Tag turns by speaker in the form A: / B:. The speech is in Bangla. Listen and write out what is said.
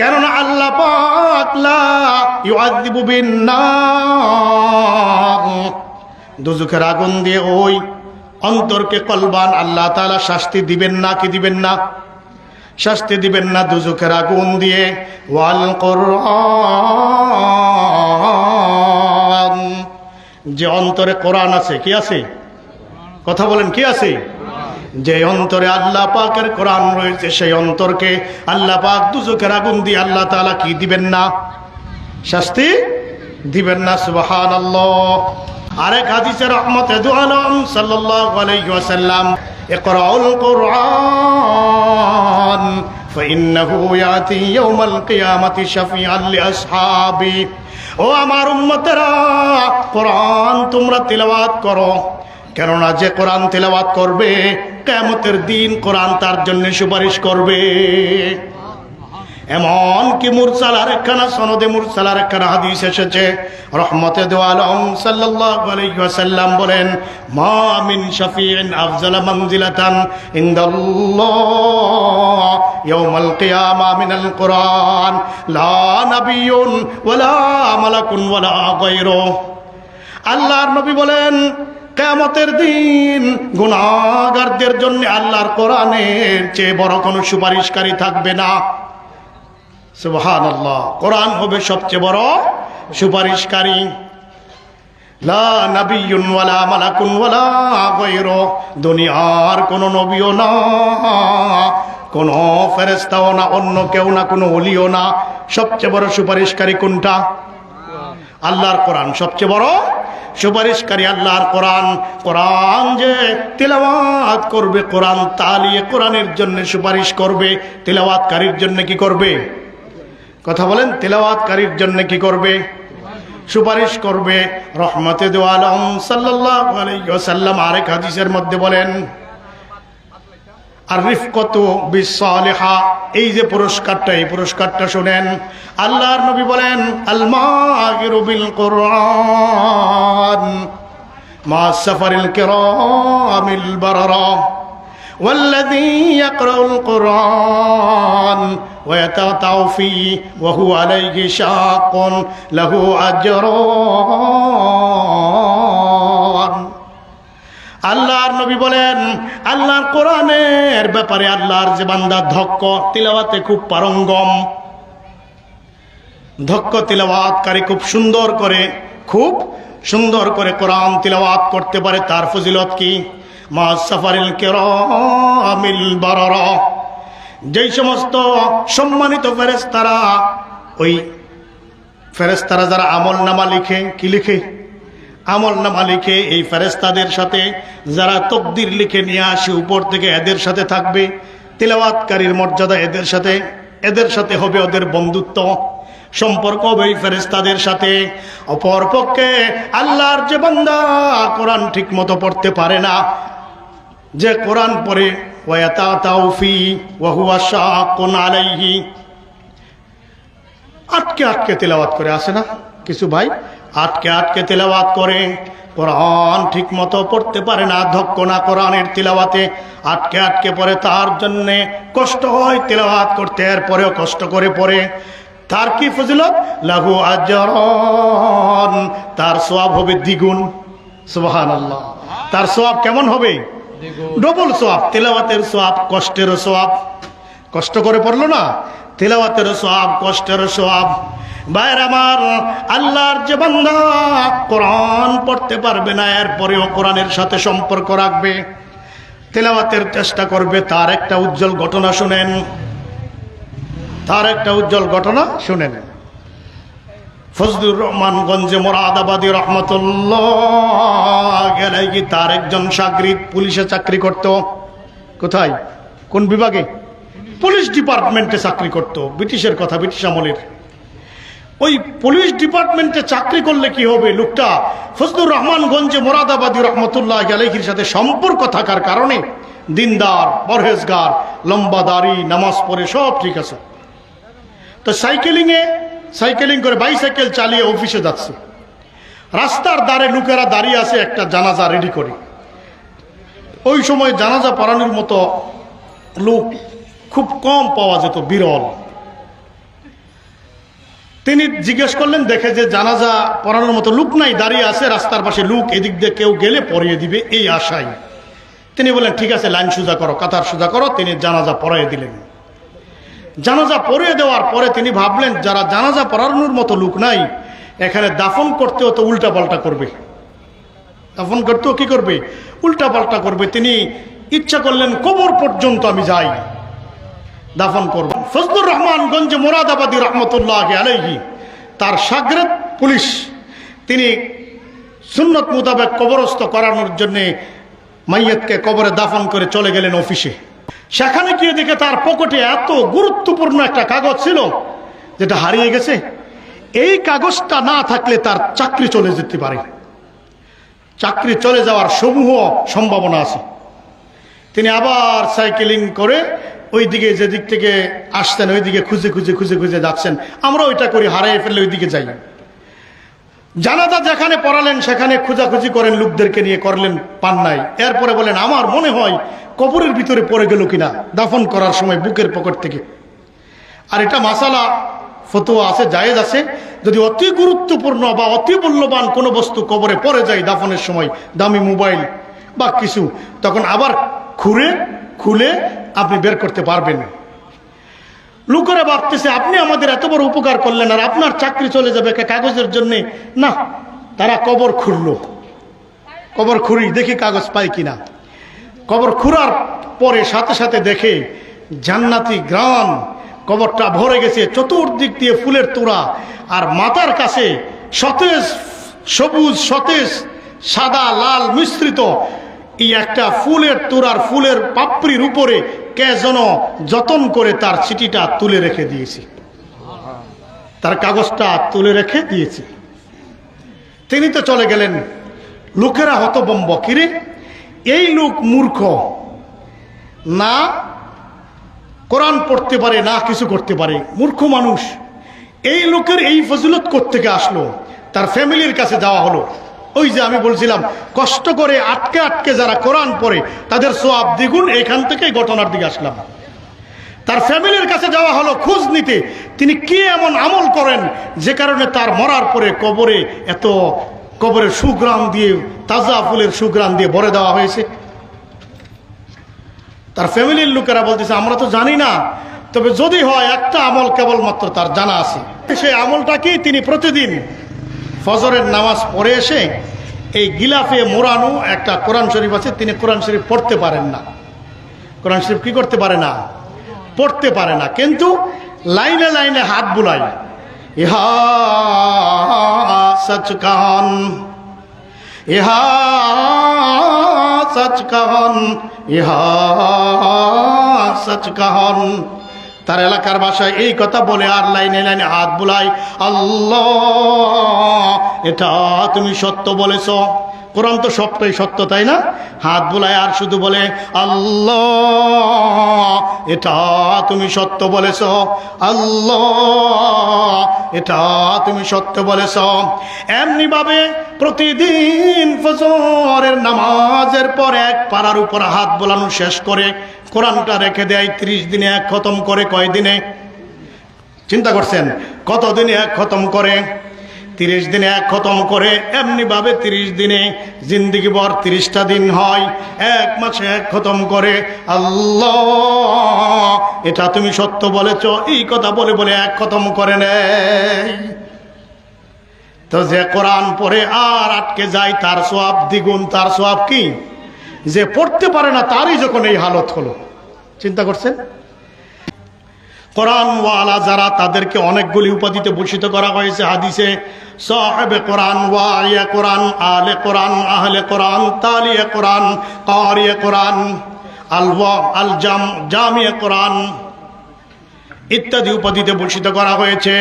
A: কেননা আল্লাহ পাক লা ইউআযিবু বিন-নার দুজুখের আগুন দিয়ে ওই অন্তরকে কলবান আল্লাহ তালা শাস্তি দিবেন না কি দিবেন না? শাস্তি দিবেন না দুজুখের আগুন দিয়ে। ওয়াল কোরআন। যে অন্তরে কোরআন আছে, কি আছে? কথা বলেন, কি আছে? যে অন্তরে আল্লাহ পাকের কোরআন রয়েছে সেই অন্তরকে আল্লাহ পাক দুজকের আগুন দিয়ে আল্লাহ তাআলা কি দিবেন না শাস্তি দিবেন না সুবহান আরেক হাদিসে রহমতে দু আলম সাল্লাল্লাহু আলাইহি ওয়াসাল্লাম ইকরাউল কোরআন فإنه يأتي يوم القيامة شفيعا لأصحابي ও আমার উম্মতেরা কোরআন তোমরা তিলাওয়াত করো কেননা যে কোরআন তেলাওয়াত করবে কেমতের দিন কোরআন তার জন্য সুপারিশ করবে। এমন কি মুরসাল আরেকখানা, সনদে মুরসাল আরেকখানা হাদিস এসেছে। রহমতে দোয়ালম সাল্লাল্লাহু আলাইহি ওয়াসাল্লাম বলেন, মা মিন শাফিইন আফজাল মানজিলাতান ইনদাল্লাহ ইয়াউমাল কিয়ামা মিনাল কুরআন। লা নাবিয়্যুন ওয়ালা মালাকুন ওয়ালা গায়রু আল্লাহর নবী বলেন কেমতের দিন গুণাগারদের জন্য আল্লাহর কোরআনের চেয়ে বড় কোনো সুপারিশকারী থাকবে না। সুবহান আল্লাহ কোরআন হবে সবচেয়ে বড় সুপারিশকারী। দুনিয়ার কোনো নবীও না, কোনো ফেরেশতাও না, অন্য কেউ না, কোনো ওলিও না। সবচেয়ে বড় সুপারিশকারী কোনটা? আল্লাহর কোরআন সবচেয়ে বড় সুপারিশকারী আল্লাহর কোরআন। কোরআন যে তিলাওয়াত করবে, কোরআন তালিয়ে কোরআনের জন্য সুপারিশ করবে, তিলাওয়াতকারীর জন্য কি করবে? কথা বলেন, তিলাওয়াতকারীর জন্য কি করবে? সুপারিশ করবে। রহমতে দোয়ালম সাল্লাল্লাহু আলাইহি ওয়াসাল্লাম আরেক হাদিসের মধ্যে বলেন আর রিফকত বিসালেহা এই যে পুরস্কারটা এই পুরস্কারটা শুনেন আল্লাহর নবী বলেন আলমাগিরু বিল কোরআন মা সাফারিল কিরামিল বারারা والذي يقرأ القرآن ويتقطع فيه وهو عليه شاق له أجران আল্লাহর নবী বলেন, আল্লাহর কোরআনের ব্যাপারে আল্লাহর যে বান্দা ধক্ক, তিলাওয়াতে খুব পারঙ্গম। ধক্ক তিলাওয়াতকারী খুব সুন্দর করে, খুব সুন্দর করে কোরআন তিলাওয়াত করতে পারে। তার ফজিলত কি? মা সাফারিল যেই সমস্ত সম্মানিত ফেরেস্তারা ওই ফেরেস্তারা যারা আমল নামা লিখে, কি লিখে? আমল নামা লিখে এই ফেরেস্তাদের সাথে যারা তকদির লিখে নিয়ে আসে, উপর থেকে এদের সাথে থাকবে। তিলাওয়াতকারীর মর্যাদা এদের সাথে এদের সাথে হবে ওদের বন্ধুত্ব, সম্পর্ক হবে এই ফেরেস্তাদের সাথে। অপর পক্ষে আল্লাহর যে বান্দা কোরআন ঠিক মতো পড়তে পারে না, যে কোরআন পড়ে ওয়াতা আটকে আটকে তেলাওয়াত করে আসে না কিছু ভাই? আটকে আটকে তেলাওয়াত করে। কোরআন ঠিক মতো পড়তে পারে না ধক্ক না কোরআনের তিলাওয়াতে। আটকে আটকে পড়ে তার জন্যে কষ্ট হয় তেলাওয়াত করতে এরপরেও কষ্ট করে পড়ে। তার কি ফজিলত? লাঘু আজরন। তার সোয়াব হবে দ্বিগুণ। সুবহান আল্লাহ তার সোয়াব কেমন হবে? ডবল সোয়াব। তেলাওয়াতের সোয়াব কষ্টেরও সোয়াব। কষ্ট করে পড়ল না? তেলাওয়াতের সোয়াব কষ্টের সোয়াব। ভাইয়ের আমার, আল্লাহর যে বান্দা, কোরআন পড়তে পারবে না, এরপরেও কোরআনের সাথে সম্পর্ক রাখবে, তেলাওয়াতের চেষ্টা করবে, তার একটা উজ্জ্বল ঘটনা শুনেন। তার একটা উজ্জ্বল ঘটনা শুনেন। ফজলুর রহমান গঞ্জে মোরাদাবাদী রহমতুল্লাহ গেলে কি তার একজন সাগরিদ পুলিশে চাকরি করত। কোথায়? কোন বিভাগে? পুলিশ ডিপার্টমেন্টে চাকরি করত, ব্রিটিশের কথা, ব্রিটিশ আমলের। ওই পুলিশ ডিপার্টমেন্টে চাকরি করলে কি হবে? লোকটা ফজলুর রহমানগঞ্জে মোরাদাবাদী রহমতুল্লাহ আলহির সাথে সম্পর্ক থাকার কারণে দিনদার, পরহেজগার, লম্বা দাড়ি, নামাজ পড়ে সব ঠিক আছে। তো সাইকেলিংয়ে, সাইকেলিং করে বাইসাইকেল চালিয়ে অফিসে যাচ্ছে। রাস্তার দ্বারে লোকেরা দাঁড়িয়ে আছে, একটা জানাজা রেডি করে। ওই সময় জানাজা পড়ানোর মতো লোক খুব কম পাওয়া যেত, বিরল। তিনি জিজ্ঞেস করলেন, দেখে যে জানাজা পড়ানোর মতো লুক নাই, দাঁড়িয়ে আছে, রাস্তার পাশে লুক, এদিক দিয়ে কেউ গেলে পরিয়ে দিবে এই আশায়। তিনি বললেন, ঠিক আছে, লাইন সোজা করো, কাতার সোজা করো। তিনি জানাজা পড়াইয়ে দিলেন। জানাজা পড়িয়ে দেওয়ার পরে তিনি ভাবলেন, যারা জানাজা পড়ানোর মতো লোক নাই, এখানে দাফন করতেও তো উল্টা পাল্টা করবে। দাফন করতেও কি করবে? উল্টা পাল্টা করবে। তিনি ইচ্ছা করলেন, কবর পর্যন্ত আমি যাই। দাফন করব ফজলুর রহমান গঞ্জ মোরাদাবাদী রহমতুল্লাহ আলাইহি, তার সাগরেদ পুলিশ, তিনি সুন্নত মোতাবেক কবরস্থ করানোর জন্যে মাইয়াতকে কবরে দাফন করে চলে গেলেন অফিসে। সেখানে গিয়ে দেখে তার পকেটে এত গুরুত্বপূর্ণ একটা কাগজ ছিল, যেটা হারিয়ে গেছে। এই কাগজটা না থাকলে তার চাকরি চলে যেতে পারে। চাকরি চলে যাওয়ার সমূহ সম্ভাবনা আছে। তিনি আবার সাইকেলিং করে ওই দিকে যেদিক থেকে আসতেন ওই দিকে খুঁজে খুঁজে খুঁজে খুঁজে যাচ্ছেন। আমরা ওইটা করি, হারিয়ে ফেললে ওই দিকে যাই। জানাজা যেখানে পড়ালেন, সেখানে খোঁজাখুঁজি করেন, লোকদেরকে নিয়ে করলেন পান নাই এরপরে বলেন, আমার মনে হয় কবরের ভিতরে পড়ে গেল কিনা? দাফন করার সময় বুকের পকেট থেকে। আর এটা মাসালা, ফতোয়া আছে, জায়েজ আছে। যদি অতি গুরুত্বপূর্ণ বা অতি মূল্যবান কোনো বস্তু কবরে পড়ে যায় দাফনের সময়, দামি মোবাইল বা কিছু, তখন আবার খুঁড়ে, খুলে আপনি বের করতে পারবেন। লোকেরা ভাবতেছে, আপনি আমাদের এত বড় উপকার করলেন আর আপনার চাকরি চলে যাবে একটা কাগজের জন্যে। না, তারা কবর খুঁড়লো কবর খুঁড়ি দেখি কাগজ পাই কিনা। কবর খুঁড়ার পরে সাথে সাথে দেখে জান্নাতি গ্রাম কবরটা ভরে গেছে, চতুর্দিক দিয়ে ফুলের তোড়া। আর মাথার কাছে সতেজ, সবুজ, সতেজ, সাদা, লাল মিশ্রিত এই একটা ফুলের তোড়ার ফুলের পাপড়ির উপরে কে যেন যতন করে তার চিঠিটা তুলে রেখে দিয়েছে। তার কাগজটা তুলে রেখে দিয়েছে। তিনি তো চলে গেলেন। লোকেরা হতবম্ব কিরে এই লোক মূর্খ। না কোরআন পড়তে পারে, না কিছু করতে পারে। মূর্খ মানুষ। এই লোকের এই ফজিলত থেকে আসলো? তার ফ্যামিলির কাছে যাওয়া হলো। ওই যে আমি বলছিলাম, কষ্ট করে আটকে আটকে যারা কোরআন পড়ে, তাদের সোয়াব দ্বিগুণ এইখান থেকেই ঘটনার দিকে আসলাম। তার ফ্যামিলির কাছে যাওয়া হলো খোঁজ নিতে। তিনি কি এমন আমল করেন? যে কারণে তার মরার পরে কবরে এত কবরের সুগ্রাম দিয়ে, তাজা ফুলের সুগ্রাম দিয়ে ভরে দেওয়া হয়েছে। তার ফ্যামিলির লোকেরা বলতেছে, আমরা তো জানি না। তবে যদি হয়, একটা আমল কেবলমাত্র তার জানা আছে। সেই আমলটা কি? তিনি প্রতিদিন ফজরের নামাজ পড়ে এসে এই গিলাফে মোড়ানো একটা কোরআন শরীফ আছে, তিনি কোরআন শরীফ পড়তে পারেন না। কোরআন শরীফ কি করতে পারে না? পড়তে পারে না। কিন্তু লাইনে লাইনে হাত বুলাই ইহা সচ কান, ইহা সচ কাহন ইহা সচ কাহন তার এলাকার ভাষায় এই কথা বলে আর লাইনে লাইনে হাত বুলাই, আল্লাহ, এটা তুমি সত্য বলেছ। কোরআন তো সবটাই সত্য, তাই না? হাত বুলায় আর শুধু বলে, আল্লাহ, এটা তুমি সত্য বলেছ। আল্লাহ, এটা তুমি সত্য বলেছ। এমনি ভাবে প্রতিদিন ফজরের নামাজের পর এক পাড়ার উপর হাত বোলানো শেষ করে কোরআনটা রেখে দেয়, ত্রিশ দিনে এক খতম করে কয় দিনে চিন্তা করছেন, কতদিনে এক খতম করে? তিরিশ দিনে এক খতম করে এমনিভাবে তিরিশ দিনে জিন্দিগি ভর তিরিশটা দিন হয়। এক মাসে এক খতম করে। আল্লাহ, এটা তুমি সত্য বলেছ, এই কথা বলে বলে এক খতম করে নেয়। তো যে কোরআন পড়ে আর আটকে যায়, তার সোয়াব দ্বিগুণ, তার সোয়াব কি? যে পড়তে পারে না, তারই যখন এই হালত হলো। চিন্তা করছেন? কোরআনওয়ালা যারা তাদেরকে অনেকগুলি উপাধিতে ভূষিত করা হয়েছে হাদিসে, সাহেবে কোরআন ওয়া কোরআন, আলে কোরআন, আহলে কোরআন, তালিয়া কোরআন, কারিয়া কোরআন আল আল জাম জামিয়া কোরআন ইত্যাদি উপাধিতে ভূষিত করা হয়েছে।